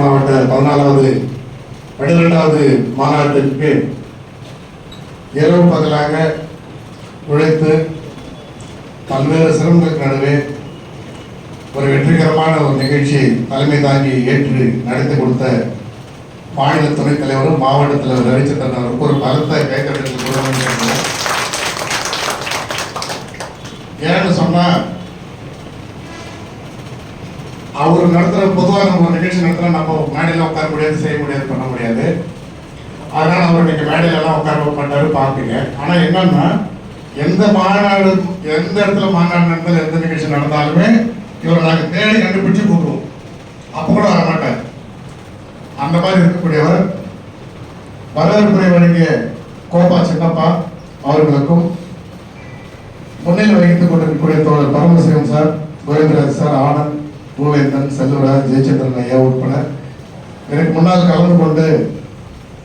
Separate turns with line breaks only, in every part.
மாவட்ட பதினாலாவது பன்னிரெண்டாவது மாநாட்டிற்கு இரவு பகலாக உழைத்து பல்வேறு சிரமங்களுக்கு நடுவே ஒரு வெற்றிகரமான ஒரு நிகழ்ச்சியை தலைமை தாங்கி ஏற்று நடத்தி கொடுத்த மாநில துணைத் தலைவரும் மாவட்ட தலைவர் ரவிச்சந்திரன் அவருக்கு ஒரு பலத்த கைத்தட்டத்தில் ஏன்னு சொன்னா அவர் நடத்துகிற பொதுவாக நம்ம நிகழ்ச்சி நடத்துகிற நம்ம மேடையில் உட்கார முடியாது செய்ய முடியாது பண்ண முடியாது. அதனால் அவர் நீங்கள் மேடையிலலாம் உட்கார மாட்டாரு பார்ப்பீங்க ஆனால் என்னன்னா எந்த மாநாடு எந்த இடத்துல மாநாடு நடந்தாலும் எந்த நிகழ்ச்சி நடந்தாலுமே இவரை நாங்கள் தேடி கண்டுபிடிச்சு கூப்பிடுவோம். அப்போ கூட வரமாட்டார் அந்த மாதிரி இருக்கக்கூடியவர் வரவேற்புரை வழங்கிய கோபா சின்னப்பா அவர்களுக்கும் முன்னிலை வகித்துக் கொண்டிருக்கக்கூடிய தோழர் பரமசிவம் சார் கோவிந்தராஜ் சார் ஆனந்த் பூவேந்தன் செல்வராஜ் ஜெயச்சந்திரன் ஐயா உட்பட எனக்கு முன்னால் கலந்து கொண்டு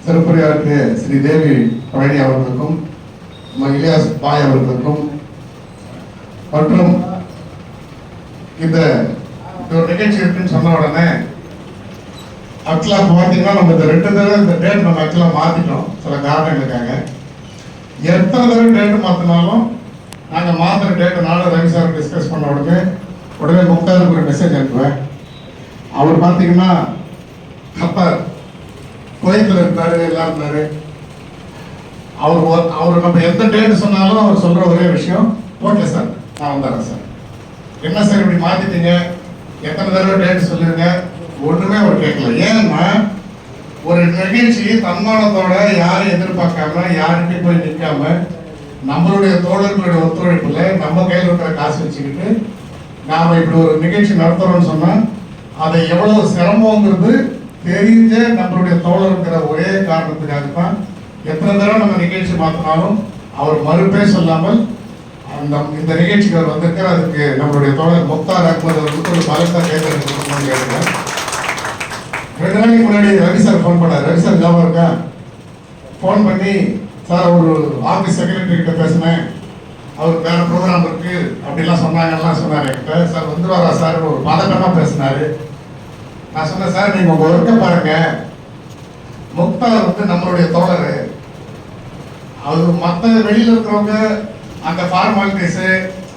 சிறப்புரையாற்றிய ஸ்ரீ தேவி பழனி அவர்களுக்கும் இலியாஸ் பாய் அவர்களுக்கும் மற்றும் இந்த ஒரு நிகழ்ச்சி இருக்குன்னு சொன்ன உடனே ஆக்சுவலாக பார்த்தீங்கன்னா நம்ம இந்த ரெண்டு தடவை இந்த டேட் நம்ம ஆக்சுவலாக மாற்றிட்டோம் சில காரணங்களுக்காக. எத்தனை தடவை டேட்டு மாற்றினாலும் நாங்கள் மாற்றுற டேட்டை நானும் ரவி சார் டிஸ்கஸ் பண்ண உடனே உடனே முக்தாருக்கு ஒரு மெசேஜ் அனுப்புவேன் அவர் பார்த்தீங்கன்னா கத்தார் குவைத்தில் இருந்தாரு எல்லாம் இருந்தாரு. அவர் அவர் நம்ம எந்த டேட் சொன்னாலும் அவர் சொல்ற ஒரே விஷயம் ஓகே சார் நான் வந்துடுறேன் சார். என்ன சார் இப்படி மாத்திட்டீங்க? எத்தனை தடவை டேட் சொல்லிருங்க? ஒண்ணுமே அவர் கேட்கல. ஏன்னா ஒரு நிகழ்ச்சி தன்மானத்தோட யாரையும் எதிர்பார்க்காம யாருக்கும் போய் நிற்காம நம்மளுடைய தோழர்களுடைய ஒத்துழைப்புல நம்ம கையில் இருக்கிற காசு வச்சுக்கிட்டு நாம இப்படி ஒரு நிகழ்ச்சி நடத்துறோம்னு சொன்னால் அதை எவ்வளவு சிரமங்கிறது தெரிஞ்ச நம்மளுடைய தோழருங்கிற ஒரே காரணத்துக்காக தான் எத்தனை தடவை நம்ம நிகழ்ச்சி மாற்றினாலும் அவர் மறுப்பே சொல்லாமல் அந்த இந்த நிகழ்ச்சிக்கு அவர் வந்திருக்கிற அதுக்கு நம்மளுடைய தோழர் முக்தார் அஹ்மத் அவர்களுக்கு ஒரு பலத்த கேட்கறது கேட்கிறேன் ரெண்டு நாளைக்கு முன்னாடி ரவி சார் ஃபோன் பண்ணார். ரவி சார் ஞாபகம் இருக்கா? ஃபோன் பண்ணி சார் ஒரு ஆஃபீஸ் செக்ரட்டரி கிட்ட பேசினேன். அவர் வேற ப்ரோக்ராம் இருக்கு. அப்படிலாம் சொன்னாங்கலாம் சொன்னார். என்கிட்ட சார் வந்துருவாரா சார் ஒரு பதட்டமா பேசினாரு. நான் சொன்னேன் சார் நீங்க உங்க ஒர்க்கை பாருங்க. முக்தார் வந்து நம்மளுடைய தோழர். அவர் மற்ற வெளியில் இருக்கிறவங்க அந்த ஃபார்மாலிட்டிஸு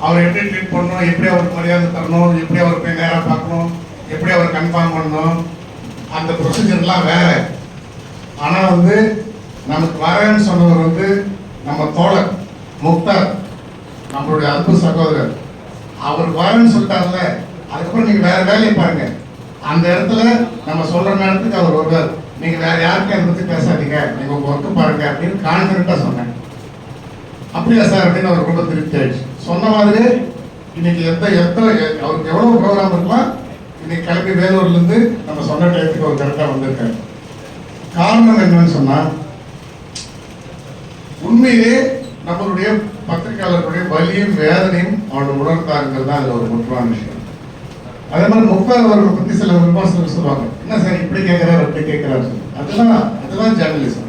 அவர் எப்படி ட்ரீட் பண்ணணும்? எப்படி அவருக்கு மரியாதை தரணும்? எப்படி அவர் போய் நேராக பார்க்கணும்? எப்படி அவர் கன்ஃபார்ம் பண்ணணும்? அந்த ப்ரொசீஜர்லாம் வேற. ஆனால் வந்து நமக்கு வரேன்னு சொன்னவர் வந்து நம்ம தோழர் முக்தார். நம்மளுடைய அற்பு சகோதரர். அவர் வரேன்னு சொல்லிட்டார்ல அதுக்கப்புறம் நீங்க வேற வேலையை பாருங்க. அந்த இடத்துல நம்ம சொல்ற நேரத்துக்கு அவர் வருவார். நீங்க வேற யாருக்கும் அதை பத்தி பேசாதீங்க. நீங்க உங்க ஒர்க்கு பாருங்க அப்படின்னு கான்பிடண்டா சொன்னேன். அப்படியா சார் அப்படின்னு அவர் ரொம்ப திருப்தி ஆயிடுச்சு சொன்ன மாதிரி இன்னைக்கு எந்த எத்தனை அவருக்கு எவ்வளவு ப்ரோக்ராம் இருக்கலாம் இன்னைக்கு கிளம்பி வேலூர்ல இருந்து நம்ம சொன்ன டயத்துக்கு அவர் கரெக்டா வந்திருக்காரு. காரணம் என்னன்னு சொன்னா உண்மையிலே நம்மளுடைய பத்திரிகையாளர்களுடைய வலியும் வேதனையும் அவர்கள் உணர்ந்தாங்கிறது தான் அதில் ஒரு முக்கியமான விஷயம். அதே மாதிரி முக்தார் அவர்களை பற்றி சில விமர்சனம் சொல்லுவாங்க. என்ன சார் இப்படி கேட்குறாரு அப்படி கேட்குறாரு சொல்லி. அதெல்லாம் அதெல்லாம் ஜேர்னலிசம்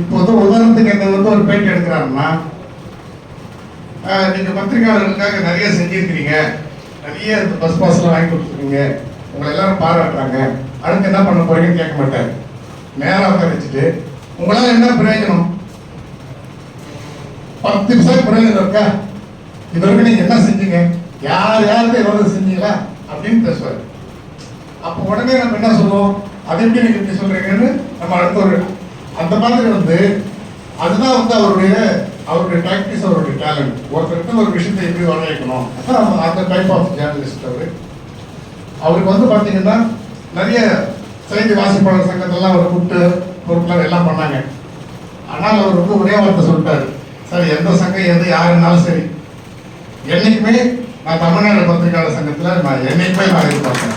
இப்போது உதாரணத்துக்கு என்ன வந்து ஒரு பேட்டி எடுக்கிறாருன்னா நீங்கள் பத்திரிகையாளர்களுக்காக நிறைய செஞ்சிருக்கிறீங்க. நிறைய இந்த பஸ் பாஸ்லாம் வாங்கி கொடுத்துருக்கீங்க. உங்களை எல்லாரும் பாராட்டுறாங்க. அடுத்து என்ன பண்ண போறீங்கன்னு கேட்க மாட்டாரு. நேராக உட்கார வச்சுட்டு உங்களால் என்ன பிரயோஜனம்? பத்து பைசா பிரயோஜனம் இருக்கா? இது வரைக்கும் நீங்க என்ன செஞ்சீங்க? யார் யாருக்கு எவ்வளவு செஞ்சீங்களா அப்படின்னு பேசுவாரு. அப்ப உடனே நம்ம என்ன சொல்லுவோம்? அதை எப்படி நீங்க இப்படி சொல்றீங்கன்னு நம்ம அடுத்த ஒரு அந்த மாதிரி வந்து அதுதான் வந்து அவருடைய அவருடைய டாக்டிஸ் அவருடைய டேலண்ட் ஒருத்தருக்கு ஒரு விஷயத்தை எப்படி வரவேற்கணும் அதான் அந்த டைப் ஆஃப் ஜேர்னலிஸ்ட் அவர். அவருக்கு வந்து பார்த்தீங்கன்னா நிறைய செய்தி வாசிப்பாளர் சங்கத்தெல்லாம் அவர் கூப்பிட்டு பொறுப்புலாம் எல்லாம் பண்ணாங்க. ஆனால் அவர் வந்து ஒரே வார்த்தை சொல்லிட்டாரு. சார் எந்த சங்கம் எது யாருன்னாலும் சரி. என்னைக்குமே நான் தமிழ்நாடு பத்திரிகையாளர் சங்கத்தில் நான் என்னைக்குமே நான் இருப்பேன் சார்.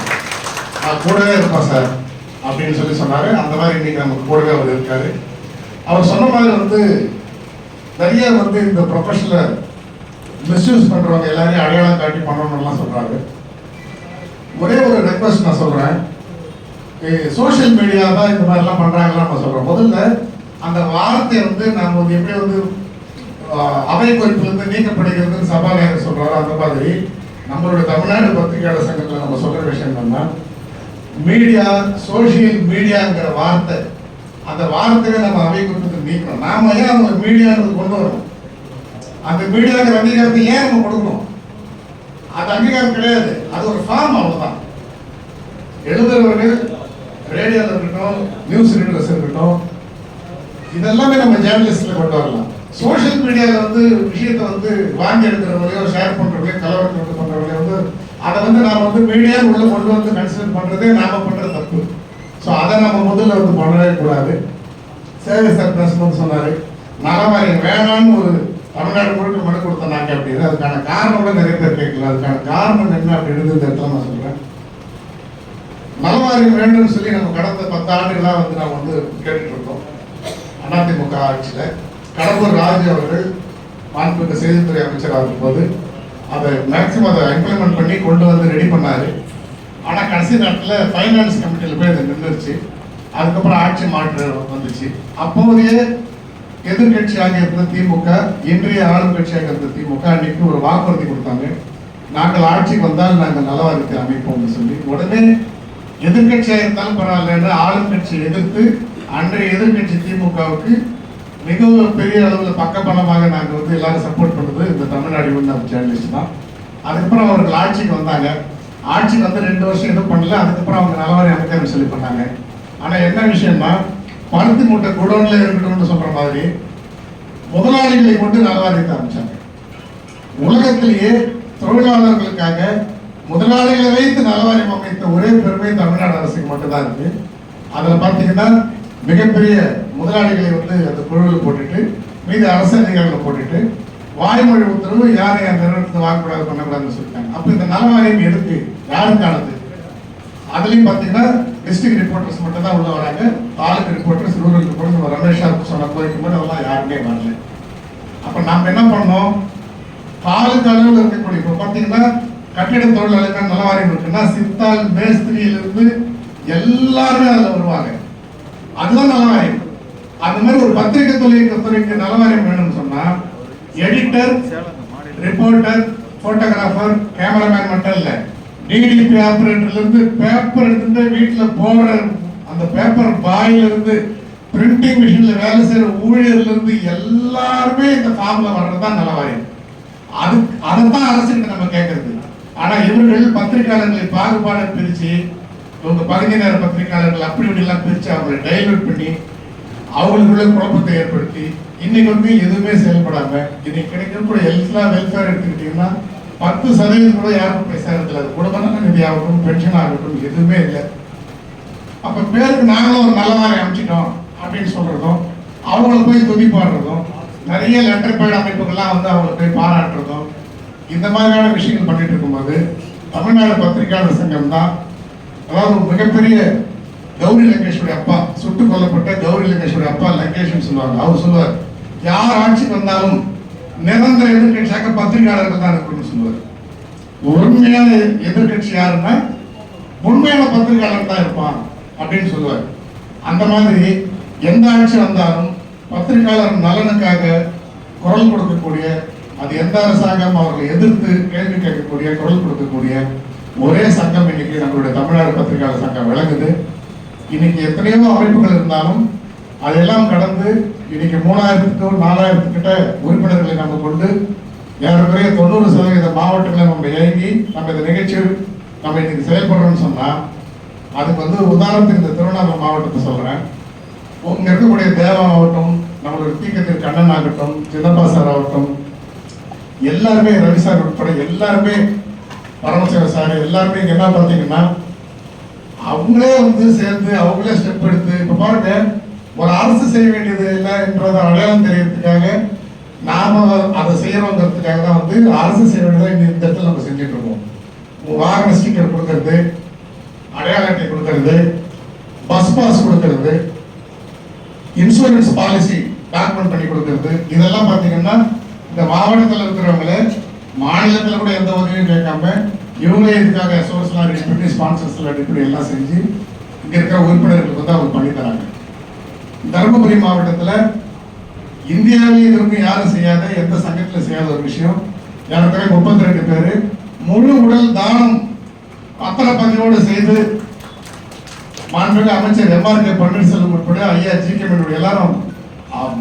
நான் கூடவே இருப்பேன் சார் அப்படின்னு சொல்லி சொன்னார். அந்த மாதிரி இன்னைக்கு நமக்கு கூடவே அவர் இருக்காரு. அவர் சொன்ன மாதிரி வந்து நிறைய வந்து இந்த ப்ரொஃபஷனில் மிஸ்யூஸ் பண்ணுறவங்க எல்லாரையும் அடையாளம் காட்டி பண்ணணும்லாம் சொல்கிறாரு ஒரே ஒரு ரெக்வஸ்ட் நான் சொல்கிறேன் சோஷியல் மீடியா தான் இந்த மாதிரிலாம் பண்றாங்கலாம் நான் சொல்கிறோம் முதல்ல அந்த வார்த்தை வந்து நம்ம வந்து எப்படி வந்து அவை குறிப்பிலிருந்து நீக்கப்படுகிறது சபாநாயகர் சொல்றாரு. அந்த மாதிரி நம்மளுடைய தமிழ்நாடு பத்திரிகையாளர் சங்கத்தில் நம்ம சொல்ற விஷயம் என்னன்னா மீடியா சோசியல் மீடியாங்கிற வார்த்தை அந்த வார்த்தையை நம்ம அவை குறிப்பிட்டு நீக்கணும். நாம ஏன் அவங்க மீடியாங்கிறது கொண்டு வரணும்? அந்த மீடியாங்கிற அங்கீகாரத்தை ஏன் நம்ம கொடுக்கணும்? அது அங்கீகாரம் கிடையாது. அது ஒரு ஃபார்ம் அவ்வளோதான் எழுதுறவர்கள் ரேடியோவில் இருக்கட்டும் நியூஸ் ரீடர்ஸ் இருக்கட்டும் இதெல்லாமே நம்ம ஜேர்னலிஸ்ட்ல கொண்டு வரலாம். சோஷியல் மீடியாவில் வந்து விஷயத்தை வந்து வாங்கி எடுக்கிறவங்களையோ ஷேர் பண்றவங்களையோ கலவரத்தை பண்ணுறவங்களையோ வந்து அதை வந்து நாம் வந்து மீடியாவில் உள்ள கொண்டு வந்து கன்சிடர் பண்ணுறதே நாம் பண்ணுற தப்பு. ஸோ அதை நம்ம முதல்ல வந்து பண்ணவே கூடாது. சேவை சார் சொன்னார் சொன்னாரு நலவாரியம் வேணாம்னு ஒரு தமிழ்நாடு முழுக்க மனு கொடுத்தனாங்க அப்படின்னு அதுக்கான காரணம் கூட நிறைய பேர் கேட்கல அதுக்கான காரணம் என்ன அப்படின்னு இந்த இடத்துல நான் சொல்கிறேன் நலவாரியம் வேண்டும்னு சொல்லி நம்ம கடந்த பத்து ஆண்டுகளாக வந்து நம்ம வந்து கேட்டுட்ருக்கோம் அதிமுக ஆட்சியில். கடம்பூர் ராஜு அவர்கள் மாண்புமிகு செய்தித்துறை அமைச்சராக இருக்கும்போது அதை மேக்சிமம் அதை இம்ப்ளிமெண்ட் பண்ணி கொண்டு வந்து ரெடி பண்ணார். ஆனால் கடைசி நேரத்தில் ஃபைனான்ஸ் கமிட்டியில் போய் அதை நின்றுச்சு அதுக்கப்புறம் ஆட்சி மாற்று வந்துச்சு. அப்போதைய எதிர்கட்சியாக இருந்த திமுக இன்றைய ஆளும் கட்சியாக இருந்த திமுக அன்னைக்கு ஒரு வாக்குறுதி கொடுத்தாங்க. நாங்கள் ஆட்சிக்கு வந்தால் நாங்கள் நலவாரியத்தை அமைப்போம்னு சொல்லி. உடனே எதிர்கட்சியாக இருந்தாலும் பரவாயில்லன்னு ஆளும் கட்சியை எதிர்த்து அன்றைய எதிர்கட்சி திமுகவுக்கு மிகவும் பெரிய அளவில் பக்கபலமாக நாங்கள் வந்து எல்லாரும் சப்போர்ட் பண்ணது இந்த தமிழ்நாடு யூனியன் ஜேர்னலிஸ்ட் தான். அதுக்கப்புறம் அவர்கள் ஆட்சிக்கு வந்தாங்க. ஆட்சிக்கு வந்து ரெண்டு வருஷம் எதுவும் பண்ணல. அதுக்கப்புறம் அவங்க நலவாரி அமைக்கணும்னு சொல்லி பண்ணாங்க. ஆனால் என்ன விஷயம்னா பருத்தி மூட்டை குடோன்ல இருக்கணும்னு சொல்கிற மாதிரி முதலாளிகளை கொண்டு நலவாரியத்தை ஆரம்பித்தாங்க உலகத்திலேயே தொழிலாளர்களுக்காக முதலாளிகளை வைத்து நலவாரியம் அமைத்த ஒரே பெருமை தமிழ்நாடு அரசுக்கு மட்டும்தான் இருக்குது அதில் பார்த்தீங்கன்னா மிகப்பெரிய முதலாளிகளை வந்து அந்த குழுவில் போட்டுட்டு மீது அரசு அதிகாரிகளை போட்டுட்டு வாய்மொழி உத்தரவு யாரையும் அந்த நிறுவனத்தை வாங்கக்கூடாது பண்ணக்கூடாதுன்னு சொல்லிட்டாங்க. அப்போ இந்த நலவாரியம் எதுக்கு யாருக்கானது அதுலேயும் பார்த்தீங்கன்னா டிஸ்ட்ரிக்ட் ரிப்போர்ட்டர்ஸ் மட்டும் தான் உள்ள வராங்க. தாலுக்கு ரிப்போர்ட்டர்ஸ் ரூரல் ரிப்போர்ட்டர்ஸ் ரமேஷா சொன்ன போய்க்கும் போது அதெல்லாம் யாருமே வரல. அப்போ நம்ம என்ன பண்ணோம்? தாலுக்கு அளவில் இருக்கக்கூடிய இப்போ பார்த்தீங்கன்னா கட்டிட தொழிலாளர்கள் நலவாரியம் இருக்குன்னா சித்தால் மேஸ்திரியிலிருந்து எல்லாருமே அதில் வருவாங்க. அதுதான் நலவாரியம் அந்த மாதிரி ஒரு பத்திரிகை தொழில் துறைக்கு நலவாரியம் வேணும்னு சொன்னா எடிட்டர் ரிப்போர்ட்டர் போட்டோகிராஃபர் கேமராமேன் மட்டும் இல்ல. டிடிபி ஆபரேட்டர்ல இருந்து பேப்பர் எடுத்துட்டு வீட்டுல போடுற அந்த பேப்பர் பாயில இருந்து பிரிண்டிங் மிஷின்ல வேலை செய்யற ஊழியர்ல இருந்து எல்லாருமே இந்த ஃபார்ம்ல வர்றதுதான் நலவாரியம் அது அதைத்தான் அரசுக்கு நம்ம கேட்கறது ஆனா இவர்கள் பத்திரிகையாளர்களை பாகுபாடு பிரிச்சு இவங்க பகுதி நேர பத்திரிகையாளர்கள் அப்படி இப்படிலாம் பிரித்து அவங்களை டைலூட் பண்ணி அவங்களுக்குள்ள குழப்பத்தை ஏற்படுத்தி இன்னைக்கு வந்து எதுவுமே செயல்படாம இன்னைக்கு கிடைக்கக்கூடிய எல்லா வெல்ஃபேர் எடுத்துக்கிட்டீங்கன்னா பத்து சதவீதம் கூட யாருக்கும் போய் சேரதில்லை அது குடும்ப நல நிதி ஆகட்டும் பென்ஷன் ஆகட்டும் எதுவுமே இல்லை. அப்ப பேருக்கு நாங்களும் ஒரு நல்ல மாதிரி அமைச்சிட்டோம் அப்படின்னு சொல்றதும் அவங்கள போய் துதி பாடுறதும் நிறைய லெட்டர் பேட் அமைப்புகள்லாம் வந்து அவங்களை போய் பாராட்டுறதும் இந்த மாதிரியான விஷயங்கள் பண்ணிட்டு இருக்கும்போது தமிழ்நாடு பத்திரிகையாளர் சங்கம் தான் அதாவது மிகப்பெரிய கௌரி லங்கேஷுடைய அப்பா சுட்டுக் கொல்லப்பட்ட கௌரி லங்கேஷுடைய அப்பா லங்கேஷ்னு சொல்லுவாங்க. அவர் சொல்லுவார் யார் ஆட்சிக்கு வந்தாலும் நிரந்தர எதிர்கட்சியாக பத்திரிகையாளர்கள் தான் இருக்கணும்னு சொல்லுவார். உண்மையான எதிர்கட்சி யாருன்னா உண்மையான பத்திரிகையாளர் தான் இருப்பான் அப்படின்னு சொல்லுவார். அந்த மாதிரி எந்த ஆட்சி வந்தாலும் பத்திரிகையாளர் நலனுக்காக குரல் கொடுக்கக்கூடிய அது எந்த அரசாங்கம் அவர்களை எதிர்த்து கேள்வி கேட்கக்கூடிய குரல் கொடுக்கக்கூடிய ஒரே சங்கம் இன்னைக்கு நம்மளுடைய தமிழ்நாடு பத்திரிகையாளர் சங்கம் விளங்குது. இன்னைக்கு எத்தனையோ அமைப்புகள் இருந்தாலும் அதெல்லாம் கடந்து இன்னைக்கு மூணாயிரத்துக்கு நாலாயிரத்துக்கிட்ட உறுப்பினர்களை நம்ம கொண்டு ஏறக்குறைய தொண்ணூறு சதவீத மாவட்டங்களை நம்ம இயங்கி நம்ம இந்த நிகழ்ச்சி நம்ம இன்னைக்கு செயல்படுறோம்னு சொன்னால் அதுக்கு வந்து உதாரணத்துக்கு இந்த திருவண்ணாமலை மாவட்டத்தை சொல்கிறேன் இங்கே இருக்கக்கூடிய தேவம் ஆகட்டும் நம்மளுடைய தீக்கத்தில் கண்ணன் ஆகட்டும் சின்னப்பா சார் ஆகட்டும் எல்லாருமே ரவி சார் உட்பட எல்லாருமே பரமசிவ சார் எல்லாருமே இங்கே என்ன பார்த்தீங்கன்னா அவங்களே வந்து சேர்ந்து அவங்களே ஸ்டெப் எடுத்து இப்போ பாருங்க ஒரு அரசு செய்ய வேண்டியது இல்லை என்றதை அடையாளம் தெரியறதுக்காக நாம அதை செய்யறோங்கிறதுக்காக தான் வந்து அரசு செய்ய வேண்டியதை இந்த இடத்துல நம்ம செஞ்சுட்டு இருக்கோம். வாகன ஸ்டிக்கர் கொடுக்கறது அடையாள அட்டை கொடுக்கறது பஸ் பாஸ் கொடுக்கறது இன்சூரன்ஸ் பாலிசி டாக்குமெண்ட் பண்ணி கொடுக்கறது இதெல்லாம் பார்த்தீங்கன்னா இந்த மாவட்டத்தில் இருக்கிறவங்கள மாநிலத்தில் கூட எந்த உதவியும் கேட்காம இவங்களே இதுக்காக சோர்ஸ்லாம் ரெடி பண்ணி ஸ்பான்சர்ஸ்லாம் ரெடி பண்ணி எல்லாம் செஞ்சு இங்கே இருக்கிற உறுப்பினர்களுக்கு வந்து அவங்க பண்ணி தராங்க. தருமபுரி மாவட்டத்தில் இந்தியாவிலே இதுவரைக்கும் யாரும் செய்யாத எந்த சங்கத்தில் செய்யாத ஒரு விஷயம். ஏறக்குறைய முப்பத்தி ரெண்டு பேர் முழு உடல் தானம் அத்தனை பதிவோடு செய்து மாண்புமிகு அமைச்சர் எம்ஆர்கே பன்னீர்செல்வம் உட்பட ஐயா ஜி கே எல்லாரும்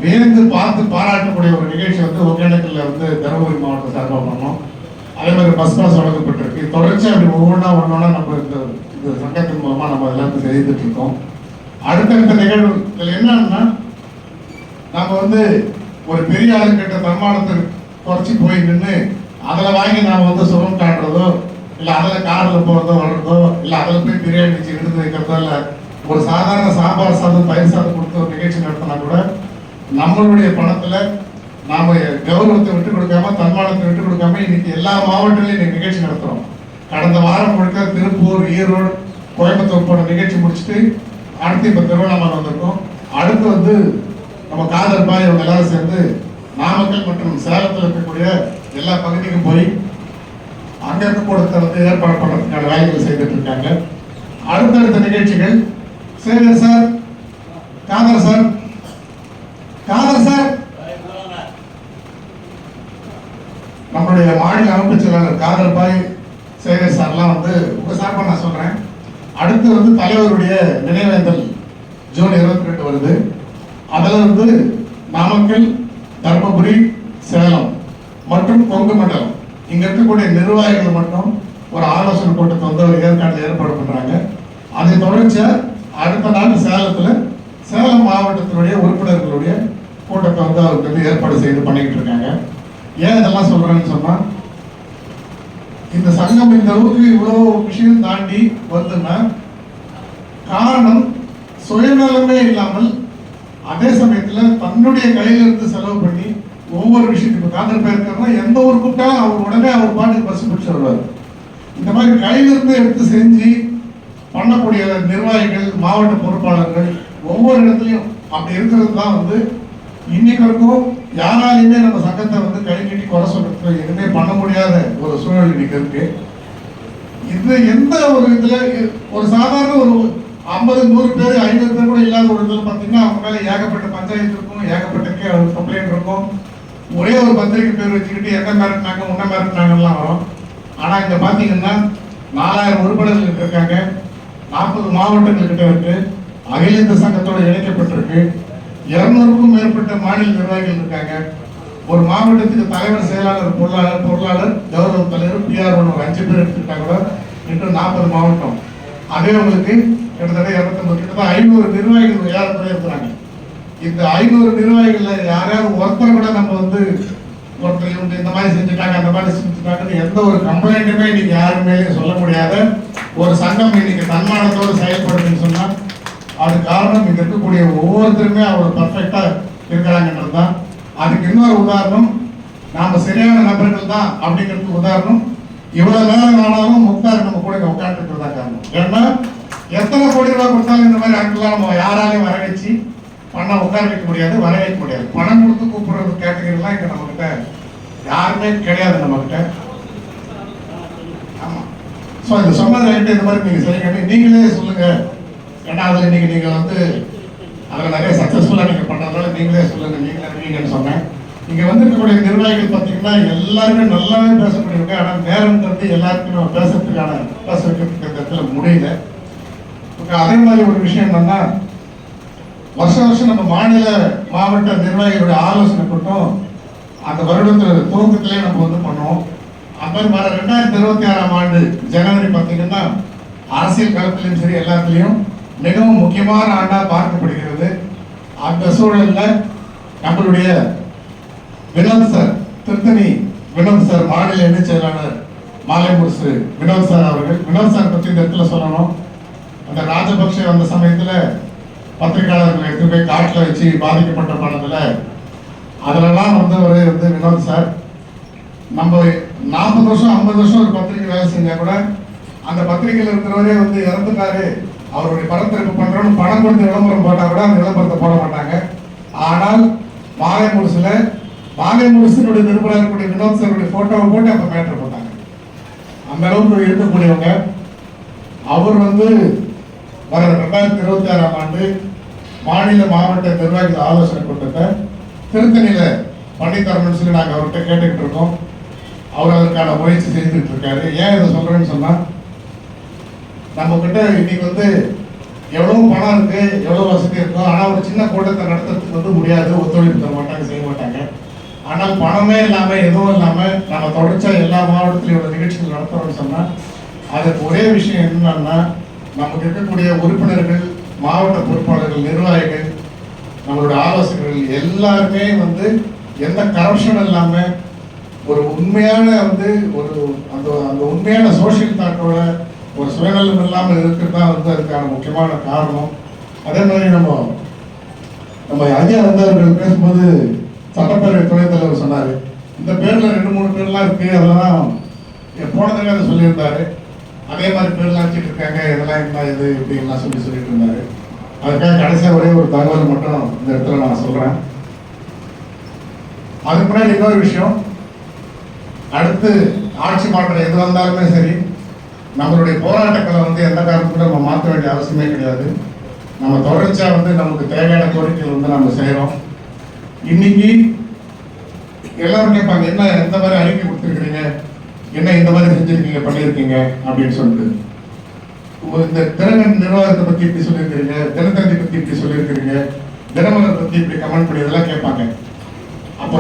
வேந்து பார்த்து பாராட்டக்கூடிய ஒரு நிகழ்ச்சி வந்து ஒகேனக்கல்ல வந்து தருமபுரி மாவட்ட சார்பாக பண்ணோம். அதே மாதிரி பஸ் பாஸ் வழங்கப்பட்டிருக்கு. தொடர்ச்சி அப்படி ஒவ்வொன்றா ஒன்றா நம்ம இந்த இந்த சங்கத்தின் மூலமாக நம்ம எல்லாத்தையும் செய்துட்டு இருக்கோம். அடுத்தடுத்த நிகழ்வுகள் என்னன்னா நம்ம வந்து ஒரு பெரிய ஆளுங்கிட்ட தன்மானத்தை குறைச்சி போய் நின்று அதில் வாங்கி நாம் வந்து சுகம் காட்டுறதோ இல்லை அதில் காரில் போகிறதோ வர்றதோ இல்லை அதில் போய் பிரியாணி வச்சு எடுத்து வைக்கிறதோ இல்லை ஒரு சாதாரண சாம்பார் சாதம் பயிர் சாதம் கொடுத்து ஒரு நிகழ்ச்சி நடத்தினா கூட நம்மளுடைய பணத்தில் நாம கௌரவத்தை விட்டு கொடுக்காம தன்மானத்தை விட்டு கொடுக்காம இன்னைக்கு எல்லா மாவட்டங்களையும் இன்னைக்கு நிகழ்ச்சி நடத்துறோம். கடந்த வாரம் முழுக்க திருப்பூர் ஈரோடு கோயம்புத்தூர் போன நிகழ்ச்சி முடிச்சுட்டு அடுத்து இப்போ திருவண்ணாமலை வந்திருக்கோம். அடுத்து வந்து நம்ம காதல் பாய் இவங்க எல்லாரும் சேர்ந்து நாமக்கல் மற்றும் சேலத்தில் இருக்கக்கூடிய எல்லா பகுதிக்கும் போய் அங்கே இருக்க கூடத்தை வந்து ஏற்பாடு பண்ணுறதுக்கான வேலைகள் செய்துட்டு இருக்காங்க. அடுத்தடுத்த நிகழ்ச்சிகள். Sekar sir. Khader sir Khader sir நம்மளுடைய மாநில அமைப்பு செயலாளர் காதல் பாய் சேகர் சார்லாம் வந்து உங்கள் சார்பா நான் சொல்கிறேன் அடுத்து வந்து தலைவருடைய நினைவேந்தல் ஜூன் இருபத்தி ரெண்டு வருது. அதில் வந்து நாமக்கல் தர்மபுரி சேலம் மற்றும் கொங்கு மண்டலம். இங்கே இருக்கக்கூடிய நிர்வாகிகள் மட்டும் ஒரு ஆலோசனை கூட்டத்தை வந்து ஒரு ஏற்காட்டில் ஏற்பாடு பண்ணுறாங்க அதை தொடர்ச்சியாக அடுத்த நாள் சேலத்தில் சேலம் மாவட்டத்தினுடைய உறுப்பினர்களுடைய கூட்டத்தை வந்து அவருக்கு வந்து ஏற்பாடு செய்து பண்ணிக்கிட்டு இருக்காங்க. ஏன் இதெல்லாம் சொல்கிறேன்னு சொன்னால் இந்த சங்கம் இந்த அளவுக்கு இவ்வளோ விஷயம் தாண்டி வருதுன்னா காரணம் சுயநலமே இல்லாமல் அதே சமயத்தில் தன்னுடைய கையிலிருந்து செலவு பண்ணி ஒவ்வொரு விஷயத்துக்கும் காதல் போயிருக்காருன்னா எந்த ஒரு கூப்பிட்டாலும் அவர் உடனே அவர் பாட்டுக்கு பஸ் பிடிச்சு வருவார். இந்த மாதிரி கையிலிருந்து எடுத்து செஞ்சு பண்ணக்கூடிய நிர்வாகிகள் மாவட்ட பொறுப்பாளர்கள் ஒவ்வொரு இடத்துலையும் அப்படி இருக்கிறது தான் வந்து இன்னைக்கு வரைக்கும் யாராலையுமே நம்ம சங்கத்தை வந்து கை நீட்டி குறை சொல்றதுக்கு எதுவுமே பண்ண முடியாத ஒரு சூழல் இன்னைக்கு இருக்கு. இது எந்த ஒரு இதுல ஒரு சாதாரண ஒரு ஐம்பது நூறு பேர் ஐநூறு பேர் கூட இல்லாத ஒரு இதில் பார்த்தீங்கன்னா அவங்க மேலே ஏகப்பட்ட பஞ்சாயத்து இருக்கும் ஏகப்பட்ட கம்ப்ளைண்ட் இருக்கும். ஒரே ஒரு பத்திரிக்கை பேர் வச்சுக்கிட்டு எந்த மிரட்டினாங்க உன்ன மிரட்டினாங்கலாம் வரும். ஆனால் இங்கே பார்த்தீங்கன்னா நாலாயிரம் உறுப்பினர்கள் இருக்காங்க. நாற்பது மாவட்டங்கள் கிட்ட இருக்கு அகில இந்திய சங்கத்தோடு இணைக்கப்பட்டிருக்கு. இருநூறுக்கும் மேற்பட்ட மாநில நிர்வாகிகள் இருக்காங்க. ஒரு மாவட்டத்துக்கு தலைவர் செயலாளர் பொருளாளர் பொருளாளர் கௌரவ தலைவர் பிஆர் ஒரு அஞ்சு பேர் எடுத்துக்கிட்டா கூட இன்னும் நாற்பது மாவட்டம். அதே உங்களுக்கு கிட்டத்தட்ட இரநூத்தம்பது கிட்டத்தட்ட ஐநூறு நிர்வாகிகள் ஏறக்குறைய இருக்கிறாங்க? இந்த ஐநூறு நிர்வாகிகளில் யாரையாவது ஒருத்தர் கூட நம்ம வந்து ஒருத்தர் இவங்க இந்த மாதிரி செஞ்சுட்டாங்க அந்த மாதிரி செஞ்சுட்டாங்கன்னு எந்த ஒரு கம்ப்ளைண்ட்டுமே நீங்கள் யாருமேலேயும் சொல்ல முடியாத ஒரு சங்கம் இன்னைக்கு தன்மானத்தோடு செயல்படுதுன்னு சொன்னால் அது காரணம் இங்கே இருக்கக்கூடிய ஒவ்வொருத்தருமே அவர் பர்ஃபெக்டாக இருக்கிறாங்கன்றது தான் அதுக்கு இன்னொரு உதாரணம் நாம் சரியான நபர்கள் தான் அப்படிங்கிறதுக்கு உதாரணம். இவ்வளோ நேரம் ஆனாலும் முக்தார் நம்ம கூட உட்காந்துட்டு தான் காரணம். ஏன்னா எத்தனை கோடி ரூபாய் கொடுத்தாலும் இந்த மாதிரி ஆட்கள்லாம் நம்ம யாராலையும் வர வச்சு பண்ண உட்கார வைக்க முடியாது வர வைக்க முடியாது. பணம் கொடுத்து கூப்பிடுறது கேட்டகரிலாம் இங்கே நம்மகிட்ட யாருமே கிடையாது நம்மக்கிட்ட ஆமாம் ஸோ இந்த சொன்னதை என்கிட்ட இந்த மாதிரி நீங்கள் சரிங்க நீங்களே சொல்லுங்கள் ரெண்டாவது இன்னைக்கு நீங்க வந்து அதில் நிறைய சக்ஸஸ்ஃபுல்லாக நீங்கள் பண்ணதுனால நீங்களே சொல்லுங்க நீங்களே இருக்கீங்கன்னு சொன்னேன். இங்கே வந்திருக்கக்கூடிய நிர்வாகிகள் பார்த்தீங்கன்னா எல்லாருமே நல்லாவே பேசக்கூடியவங்க ஆனால் நேரம்ன்றது எல்லாருக்கும் நம்ம பேசுறதுக்கான பேச வைக்கிறதுக்கு இந்த இடத்துல முடியல. இப்போ அதே மாதிரி ஒரு விஷயம் என்னன்னா வருஷம் வருஷம் நம்ம மாநில மாவட்ட நிர்வாகிகளுடைய ஆலோசனை கூட்டம் அந்த வருடத்தில் துவக்கத்திலே நம்ம வந்து பண்ணுவோம் அந்த மாதிரி வர ரெண்டாயிரத்தி இருபத்தி ஆறாம் ஆண்டு ஜனவரி பார்த்தீங்கன்னா அரசியல் களத்திலையும் சரி எல்லாத்துலேயும் மிகவும் முக்கியமான ஆண்டாக பார்க்கப்படுகிறது. அந்த சூழலில் நம்மளுடைய வினோத் சார் திருத்தணி வினோத் சார் மாநில இணைச் செயலாளர் மாலை முரசு வினோத் சார் அவர்கள். வினோத் சார் பற்றி இந்த இடத்துல சொல்லணும். அந்த ராஜபக்ஷ வந்த சமயத்தில் பத்திரிகையாளர்களை எடுத்து போய் காட்டில் வச்சு பாதிக்கப்பட்ட பணத்தில் அதிலெல்லாம் வந்தவர் வந்து வினோத் சார். நம்ம நாற்பது வருஷம் ஐம்பது வருஷம் ஒரு பத்திரிக்கை வேலை செஞ்சால் கூட அந்த பத்திரிகையில் இருக்கிறவரே வந்து இறந்துட்டாரு. அவருடைய படத்திற்கு பண்றோம்னு பணம் கொடுத்து விளம்பரம் போட்டா கூட அந்த விளம்பரத்தை போட மாட்டாங்க. ஆனால் மாலை முரசுல மாலை முரசினுடைய நிருபராக இருக்கக்கூடிய வினோத் சருடைய போட்டோவை போட்டு அந்த மேட்டர் போட்டாங்க. அந்த அளவுக்கு இருக்கக்கூடியவங்க. அவர் வந்து வர ரெண்டாயிரத்தி இருபத்தி ஆறாம் ஆண்டு மாநில மாவட்ட நிர்வாகிகள் ஆலோசனை கூட்டத்தை திருத்தணியில பண்ணி சொல்லி நாங்கள் அவர்கிட்ட கேட்டுக்கிட்டு இருக்கோம். அவர் அதற்கான முயற்சி செய்துட்டு இருக்காரு. ஏன் இதை சொல்றேன்னு சொன்னா நம்ம கிட்ட இன்னைக்கு வந்து எவ்வளவு பணம் இருக்கு எவ்வளவு வசதி இருக்கும் ஆனா ஒரு சின்ன கூட்டத்தை நடத்துறதுக்கு வந்து முடியாது ஒத்துழைப்பு தர மாட்டாங்க செய்ய மாட்டாங்க. ஆனால் பணமே இல்லாம எதுவும் இல்லாம நம்ம தொடர்ச்சியா எல்லா மாவட்டத்திலும் உள்ள நிகழ்ச்சிகள் நடத்துறோம்னு சொன்னா அதுக்கு ஒரே விஷயம் என்னன்னா நமக்கு இருக்கக்கூடிய உறுப்பினர்கள் மாவட்ட பொறுப்பாளர்கள் நிர்வாகிகள் நம்மளோட ஆலோசகர்கள் எல்லாருமே வந்து எந்த கரப்ஷன் இல்லாம ஒரு உண்மையான வந்து ஒரு அந்த அந்த உண்மையான சோஷியல் தாட்டோட ஒரு சுயநலம் இல்லாமல் இருக்கிறது தான் வந்து அதுக்கான முக்கியமான காரணம். அதே மாதிரி நம்ம நம்ம ஐயா வந்து அவர்கள் பேசும்போது சட்டப்பேரவை துணைத் தலைவர் சொன்னார். இந்த பேரில் ரெண்டு மூணு பேர்லாம் இருக்கு அதெல்லாம் போன தடவை அதை சொல்லியிருந்தாரு. அதே மாதிரி பேர்லாம் வச்சுட்டு இருக்காங்க இதெல்லாம் என்ன இது இப்படின்லாம் சொல்லி சொல்லிட்டு இருந்தாரு. அதுக்காக கடைசியாக ஒரே ஒரு தகவல் மட்டும் இந்த இடத்துல நான் சொல்கிறேன் அதுக்கு முன்னாடி இன்னொரு விஷயம். அடுத்து ஆட்சி மாற்றம் எது வந்தாலுமே சரி நம்மளுடைய போராட்டங்களை வந்து எந்த காரணத்துக்கும் நம்ம மாற்ற வேண்டிய அவசியமே கிடையாது. நம்ம தொடர்ச்சியாக வந்து நமக்கு தேவையான கோரிக்கைகள் வந்து நம்ம செய்கிறோம் இன்னைக்கு எல்லாரும் கேட்பாங்க என்ன எந்த மாதிரி அறிக்கை கொடுத்துருக்குறீங்க? என்ன இந்த மாதிரி செஞ்சுருக்கீங்க பண்ணியிருக்கீங்க அப்படின்னு சொல்லிட்டு. இந்த திறன் நிர்வாகத்தை பற்றி இப்படி சொல்லியிருக்கிறீங்க தினத்தந்தி பற்றி இப்படி சொல்லியிருக்கிறீங்க தினமலர் பற்றி இப்படி கமெண்ட் பண்ணி இதெல்லாம் கேட்பாங்க அப்போ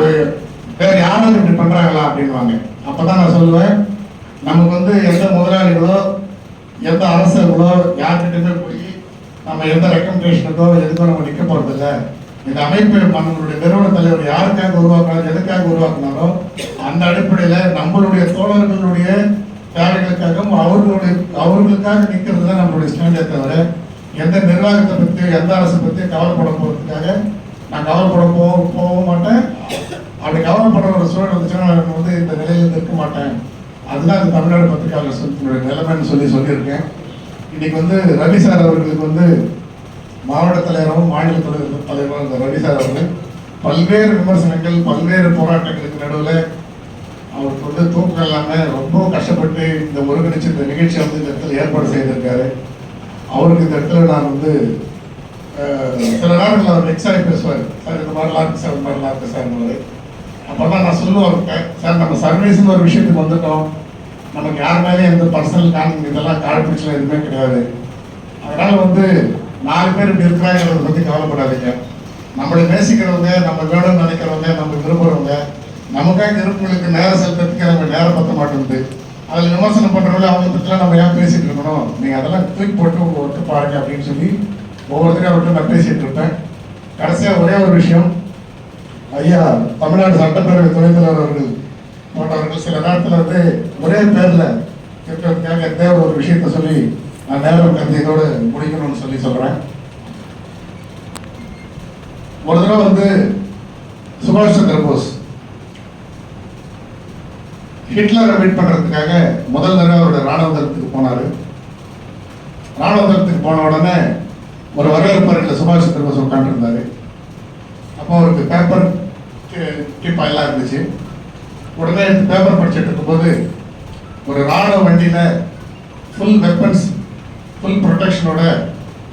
வேறு யாரும் இப்படி பண்ணுறாங்களா அப்படின்வாங்க அப்பதான் நான் சொல்லுவேன் நமக்கு வந்து எந்த முதலாளிகளோ எந்த அரசர்களோ யார்கிட்டயுமே போய் நம்ம எந்த ரெக்கமெண்டேஷனுக்கோ எதுக்கோ நம்ம நிற்க போகிறதில்ல இந்த அமைப்பு நம்மளுடைய நிறுவன தலைவர் யாருக்காக உருவாக்கினாலும் எதுக்காக உருவாக்குனாரோ அந்த அடிப்படையில் நம்மளுடைய தோழர்களுடைய தேவைகளுக்காகவும் அவர்களுடைய அவர்களுக்காக நிற்கிறது தான் நம்மளுடைய ஸ்டாண்டே தவிர எந்த நிர்வாகத்தை பற்றியும் எந்த அரசை பற்றியும் கவலைப்பட போகிறதுக்காக நான் கவலைப்பட போக போக மாட்டேன். அப்படி கவலைப்படுற ஒரு சூழல் வந்துச்சுன்னா நான் வந்து இந்த நிலையில் இருக்க மாட்டேன். அதுதான் இந்த தமிழ்நாடு பத்திரிகையாளர் சங்கத்தினுடைய நிலைமைன்னு சொல்லி சொல்லியிருக்கேன். இன்னைக்கு வந்து ரவி சார் அவர்களுக்கு வந்து மாவட்ட தலைவரும் மாநில தலைவர் தலைவரும் இந்த ரவி சார் அவர்கள் பல்வேறு விமர்சனங்கள் பல்வேறு போராட்டங்களுக்கு நடுவில் அவருக்கு வந்து தூக்கம் இல்லாமல் ரொம்ப கஷ்டப்பட்டு இந்த ஒருங்கிணைச்சு இந்த நிகழ்ச்சியை வந்து இந்த இடத்துல ஏற்பாடு செய்திருக்காரு. அவருக்கு இந்த இடத்துல நான் வந்து சில நாட்கள் அவர் வெக்ஸ் ஆகி பேசுவார். சார் இந்த மாதிரிலாம் இருக்கு சார் இந்த மாதிரிலாம் இருக்கு சார் அப்போதான் நான் சொல்லுவேன் சார் நம்ம சர்வீஸ்னு ஒரு விஷயத்துக்கு வந்துட்டோம். நமக்கு யார் மேலே எந்த பர்சனல் கான் இதெல்லாம் காழ்ப்பிச்சலாம் எதுவுமே கிடையாது. அதனால் வந்து நாலு பேர் இப்படி இருக்கிறாங்கிறத பற்றி கவலைப்படாதீங்க. நம்மளை நேசிக்கிறவங்க நம்ம வேணும்னு நினைக்கிறவங்க நம்ம விரும்புகிறவங்க நமக்காக இருப்பவங்களுக்கு நேரம் செலுத்துறதுக்கு நம்ம நேரம் பத்த மாட்டேங்குது. அதில் விமர்சனம் பண்ணுறவங்க அவங்க பற்றிலாம் நம்ம ஏன் பேசிகிட்டு இருக்கணும்? நீங்கள் அதெல்லாம் தூக்கி போட்டு உங்கள் ஒட்டு பாருங்க அப்படின்னு சொல்லி ஒவ்வொருத்தரையும் அவர்கிட்ட நான் பேசிகிட்டு இருப்பேன். கடைசியாக ஒரே ஒரு விஷயம். ஐயா தமிழ்நாடு சட்டப்பேரவை துணைத் தலைவர் அவர்கள் போன்றவர்கள் சில நேரத்தில் வந்து ஒரே பேரில் இருக்கிறதுக்காக தேவை ஒரு விஷயத்த சொல்லி நான் நேரம் கருதி இதோடு முடிக்கணும்னு சொல்லி சொல்கிறேன் ஒரு தடவை வந்து சுபாஷ் சந்திர போஸ் ஹிட்லரை மீட் பண்ணுறதுக்காக முதல் தடவை அவருடைய ராணுவ தளத்துக்கு போனார். ராணுவ தளத்துக்கு போன உடனே ஒரு வரவேற்பறையில் சுபாஷ் சந்திர போஸ் உட்காந்துருந்தார் அப்போ அவருக்கு பேப்பர் டிப்பா எல்லாம் இருந்துச்சு. உடனே எடுத்து பேப்பர் படிச்சுட்டு இருக்கும்போது ஒரு ராணுவ வண்டியில் ஃபுல் வெப்பன்ஸ் ஃபுல் ப்ரொடெக்ஷனோட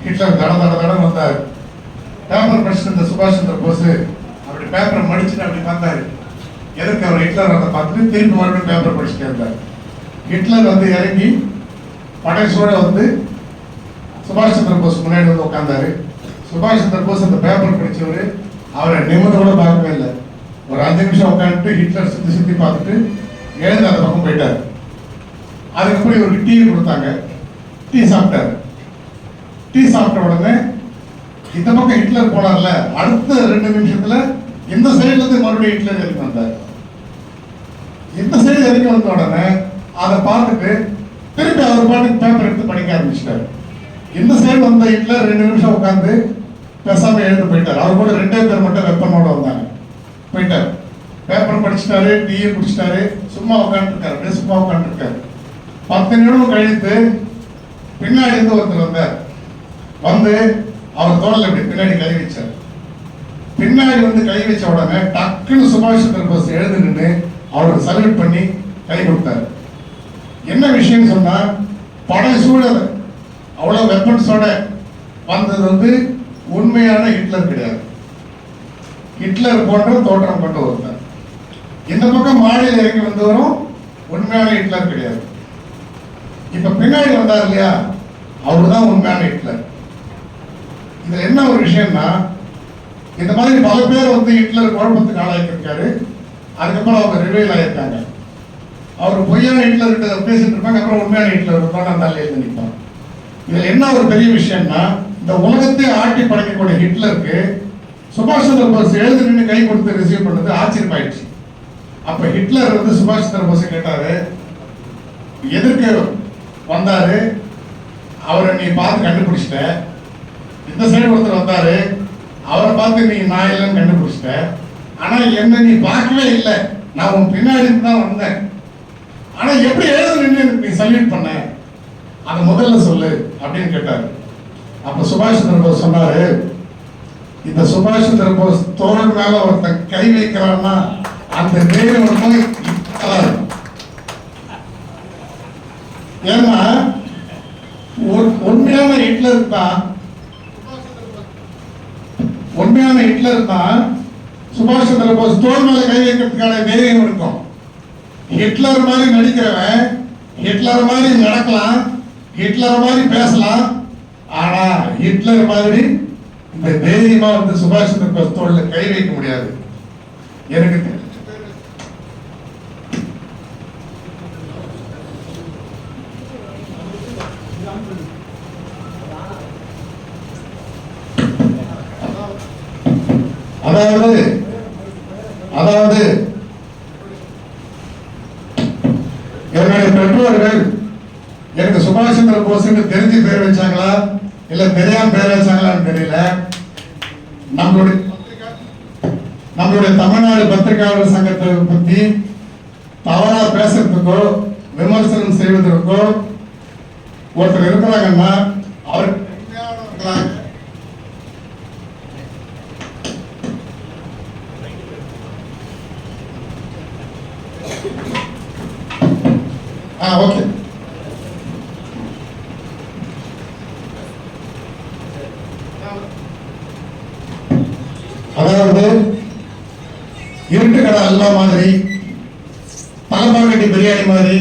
ஹிட்லர் தட தட தடம் வந்தார். பேப்பர் படிச்சுட்டு சுபாஷ் சந்திர போஸ் அப்படி பேப்பரை மடிச்சுட்டு அப்படி பார்த்தாரு எதுக்கு அவர் ஹிட்லர் அதை பார்த்துட்டு திரும்பி மறுபடியும் பேப்பர் படிச்சுட்டு இருந்தார். ஹிட்லர் வந்து இறங்கி படைசோட வந்து சுபாஷ் சந்திர போஸ் முன்னாடி வந்து உட்காந்தாரு சுபாஷ் சந்திர போஸ் அந்த பேப்பர் படித்தவர் அவரை நிமிர்ந்து கூட பார்க்கவே இல்லை. ஒரு அஞ்சு நிமிஷம் உட்காந்துட்டு ஹிட்லர் சுற்றி சுற்றி பார்த்துட்டு எழுந்து அந்த பக்கம் போயிட்டாரு. அதுக்கப்புறம் இவருக்கு டீ கொடுத்தாங்க. டீ சாப்பிட்டாரு. டீ சாப்பிட்ட உடனே இந்த பக்கம் ஹிட்லர் போனார்ல அடுத்த ரெண்டு நிமிஷத்துல இந்த சைடுல இருந்து மறுபடியும் ஹிட்லர் இறங்கி வந்தார். இந்த சைடு இறங்கி வந்த உடனே அதை பார்த்துட்டு திருப்பி அவர் பாட்டுக்கு பேப்பர் எடுத்து படிக்க ஆரம்பிச்சிட்டார். இந்த சைடு வந்த ஹிட்லர் ரெண்டு நிமிஷம் உட்காந்து பேசாம எழுந்து போயிட்டார். அவர் கூட ரெண்டே பேர் மட்டும் வெப்பனோட வந்தாங்க. போயிட்டார். பேப்பர் படிச்சிட்டாரு டீயை குடிச்சிட்டாரு சும்மா உட்காந்துருக்காரு அப்படியே சும்மா உட்காந்துருக்காரு பத்து நிமிடம் கழித்து பின்னாடி இருந்து ஒருத்தர் வந்தார். வந்து அவர் தோழல் அப்படி பின்னாடி கை வச்சார். பின்னாடி வந்து கை வச்ச உடனே டக்குன்னு சுபாஷ் சந்திர போஸ் எழுந்து நின்று அவருக்கு சல்யூட் பண்ணி கை கொடுத்தாரு. என்ன விஷயம்னு சொன்னா படை சூழல். அவ்வளோ வெப்பன்ஸோட வந்தது வந்து உண்மையான ஹிட்லர் கிடையாது. ஹிட்லர் போன்ற தோற்றம் கொண்ட ஒருத்தர் இந்த பக்கம் மாடியில் இறங்கி வந்தவரும் உண்மையான ஹிட்லர் கிடையாது. இப்ப பின்னாடி வந்தார் இல்லையா? அவர் தான் உண்மையான ஹிட்லர். இதுல என்ன ஒரு விஷயம்னா இந்த மாதிரி பல பேர் வந்து ஹிட்லர் குழப்பத்துக்கு ஆளாக்கியிருக்காரு அதுக்கப்புறம் அவங்க ரிவைல் ஆயிருக்காங்க. அவர் பொய்யான ஹிட்லர் கிட்ட பேசிட்டு இருப்பாங்க அப்புறம் உண்மையான ஹிட்லர் இருப்பாங்க அந்த ஆள் எழுதி நிற்பாங்க இதுல என்ன ஒரு பெரிய விஷயம்னா இந்த உலகத்தை ஆட்டி படைக்கக்கூடிய ஹிட்லருக்கு சுபாஷ் சந்திர போஸ் எழுதி நின்று கை கொடுத்து ரிசீவ் பண்ணது ஆச்சரியமாயிடுச்சு. அப்ப ஹிட்லர் வந்து சுபாஷ் சந்திர போஸ் கேட்டாரு எதிர்க்க வந்தாரு? அவரை நீ பார்த்து கண்டுபிடிச்சிட்ட. இந்த சைடு ஒருத்தர் வந்தாரு. அவரை பார்த்து நீ நான் இல்லைன்னு கண்டுபிடிச்சிட்ட. ஆனா என்ன நீ பார்க்கவே இல்லை. நான் உன் பின்னாடி தான் வந்தேன். ஆனா எப்படி எழுத நின்று எனக்கு நீ சல்யூட் பண்ண? அதை முதல்ல சொல்லு. அப்படின்னு கேட்டாரு. அப்ப சுபாஷ் சந்திர போஸ் சொன்னாரு இந்த சுபாஷ் சந்திர போஸ் தோழன் மேல ஒருத்தன் கை வைக்கிறான்னா அந்த தைரியம் வரும்போது ஏன்னா உண்மையான ஹிட்லர் தான் உண்மையான ஹிட்லர் தான் சுபாஷ் சந்திர போஸ் தோல் மேல கை வைக்கிறதுக்கான தைரியம் இருக்கும். ஹிட்லர் மாதிரி நடிக்கிறவன் ஹிட்லர் மாதிரி நடக்கலாம் ஹிட்லர் மாதிரி பேசலாம். ஆனா ஹிட்லர் மாதிரி இந்த தைரியமா வந்து சுபாஷ் சந்திர போஸ் தோல்ல கை வைக்க முடியாது. எனக்கு அதாவது அதாவது என்னுடைய பெற்றோர்கள் எனக்கு சுபாஷ் சந்திர போஸ்ன்னு தெரிஞ்சு பேர் வச்சாங்களா? இல்ல பெரியார் பேர் வச்சாங்களான்னு தெரியல. நம்மளுடைய நம்மளுடைய தமிழ்நாடு பத்திரிகையாளர் சங்கத்தை பத்தி தவறா பேசுறதுக்கோ விமர்சனம் செய்வதற்கோ ஒருத்தர் இருக்கிறாங்கன்னா அவர் உண்மையானவர்களா ஆ ஓகே அதாவது இருட்டு கடை அல்வா மாதிரி தலப்பாக்கட்டி பிரியாணி மாதிரி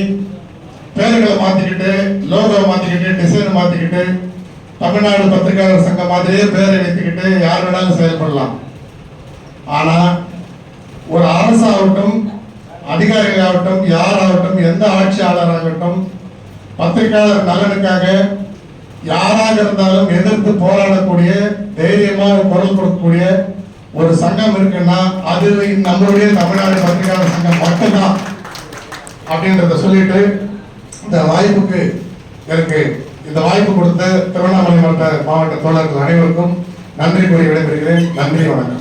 பேர்களை மாத்திக்கிட்டு லோகோ மாத்திக்கிட்டு டிசைன் மாத்திக்கிட்டு தமிழ்நாடு பத்திரிகையாளர் சங்கம் மாதிரியே பேரை வைத்துக்கிட்டு யார் வேணாலும் செயல்படலாம். ஆனா ஒரு அரசாகட்டும் அதிகாரிகளாகட்டும் யாராகட்டும் எந்த ஆட்சியாளராகட்டும் பத்திரிகையாளர் நலனுக்காக யாராக இருந்தாலும் எதிர்த்து போராடக்கூடிய தைரியமாக குரல் கொடுக்கக்கூடிய ஒரு சங்கம் இருக்குன்னா அது நம்மளுடைய தமிழ்நாடு பத்திரிகையாளர் சங்கம் மட்டும்தான் அப்படின்றத சொல்லிட்டு இந்த வாய்ப்புக்கு எனக்கு இந்த வாய்ப்பு கொடுத்த திருவண்ணாமலை மாவட்ட மாவட்ட தோழர்கள் அனைவருக்கும் நன்றி கூறி விடைபெறுகிறேன். நன்றி வணக்கம்.